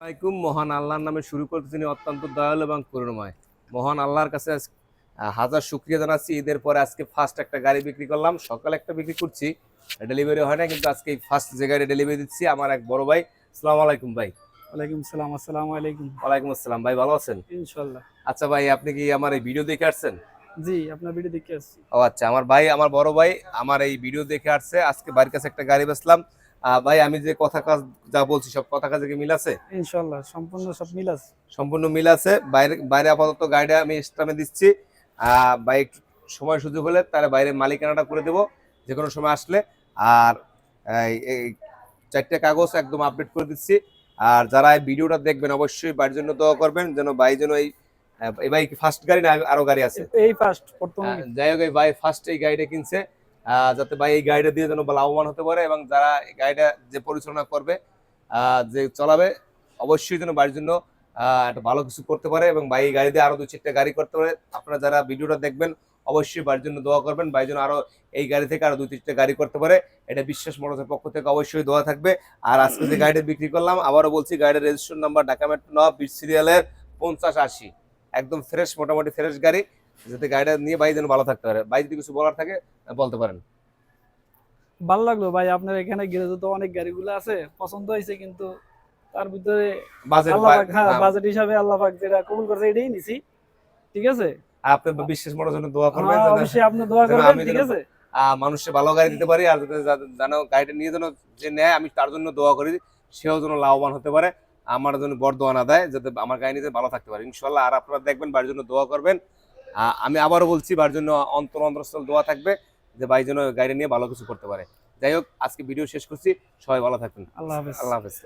আলাইকুম মহান আল্লাহর নামে শুরু করতে তিনি অত্যন্ত দয়ালু এবং করুণময়। মহান আল্লাহর কাছে হাজার শুক্রিয়া জানাচ্ছি। ঈদের পরে আজকে ফার্স্ট একটা গাড়ি বিক্রি করলাম। সকালে একটা বিক্রি করছি। ডেলিভারি হয় না কিন্তু আজকে এই ফার্স্ট যে গাড়ি ডেলিভারি দিচ্ছি আমার এক বড় ভাই। আসসালামু আলাইকুম ভাই। ওয়ালাইকুম সালাম আসসালামু আলাইকুম। ওয়ালাইকুম আসসালাম ভাই ভালো আছেন? ইনশাল্লাহ আচ্ছা ভাই আপনি কি আমার এই ভিডিও দেখে আসছেন? জি আপনার ভিডিও দেখে আসছি। ও আচ্ছা আমার ভাই আমার বড় ভাই আমার এই ভিডিও দেখে আসছে। আজকে বাড়ির কাছে একটা গাড়ি বেচলাম। আহ, ভাই আমি যে কথা কাজ যা বলছি সব কথা কাজে কি মিল আছে? ইনশাল্লাহ সম্পূর্ণ সব মিল আছে। সম্পূর্ণ মিল আছে। বাইরে বাইরে আপাতত গাড়িটা আমি স্টামে দিচ্ছি। ভাই একটু সময় সুযোগ হলে তাহলে বাইরে মালিকানাটা করে দেবো যে কোনো সময় আসলে। আর এই চারটে কাগজ একদম আপডেট করে দিচ্ছি। আর যারা এই ভিডিওটা দেখবেন অবশ্যই বাড়ির জন্য দোয়া করবেন যেন ভাই যেন এই এই ভাই ফার্স্ট গাড়ি না আরও গাড়ি আছে? এই ফার্স্ট প্রথম যাই হোক এই ভাই ফার্স্ট এই গাড়িটা কিনছে। যাতে ভাই এই গাড়িটা দিয়ে যেন লাভবান হতে পারে এবং যারা এই গাড়িটা যে পরিচালনা করবে যে চলাবে, অবশ্যই যেন বাড়ির জন্য একটা ভালো কিছু করতে পারে এবং ভাই এই গাড়ি দিয়ে আরও দু চারটা গাড়ি করতে পারে। আপনারা যারা ভিডিওটা দেখবেন, অবশ্যই বাড়ির জন্য দোয়া করবেন। ভাই জন্য আরও এই গাড়ি থেকে আরও দুই তিনটা গাড়ি করতে পারে। এটা বিশ্বাস মোটরসের পক্ষ থেকে অবশ্যই দোয়া থাকবে। আর আজকে যে গাড়িটা বিক্রি করলাম, আবারও বলছি গাড়ির রেজিস্ট্রেশন নাম্বার ঢাকা মেট্রো বিশ সিরিয়ালের পঞ্চাশ আশি। একদম ফ্রেশ মোটামুটি ফ্রেশ গাড়ি। যাতে গাড়িটা নিয়ে ভাই যেন ভালো থাকতে পারে। ভাই যদি কিছু বলার থাকে বলতে পারেন। ভালো লাগল ভাই আপনার এখানে গ্যারেজে তো অনেক গাড়িগুলো আছে পছন্দ হয়েছে কিন্তু তার ভিতরে বাজেট হ্যাঁ বাজেট হিসাবে আল্লাহ পাক যেটা কবুল করছে এটাই নিছি ঠিক আছে? আপনি বিশ্বাস মোটর জন্য দোয়া করবেন হ্যাঁ, অবশ্যই আপনি দোয়া করবেন ঠিক আছে? মানুষে ভালো গাড়ি দিতে পারি আর যেন গাড়িটা নিয়ে যেন যে নেয় আমি তার জন্য দোয়া করি সেও যেন লাভবান হতে পারে আমার জন্য বড় দোয়া না দেয় যাতে আমার গাড়ি নিতে ভালো থাকতে পারে। ইনশাল্লাহ আর আপনারা দেখবেন বাড়ির জন্য দোয়া করবেন আমি আবারও বলছি বার জন্য অন্তর অন্তরস্থল দোয়া থাকবে যে ভাই যেন গাড়ি নিয়ে ভালো কিছু করতে পারে। যাই হোক আজকে ভিডিও শেষ করছি। সবাই ভালো থাকবেন। আল্লাহ হাফেজ। আল্লাহ হাফেজ।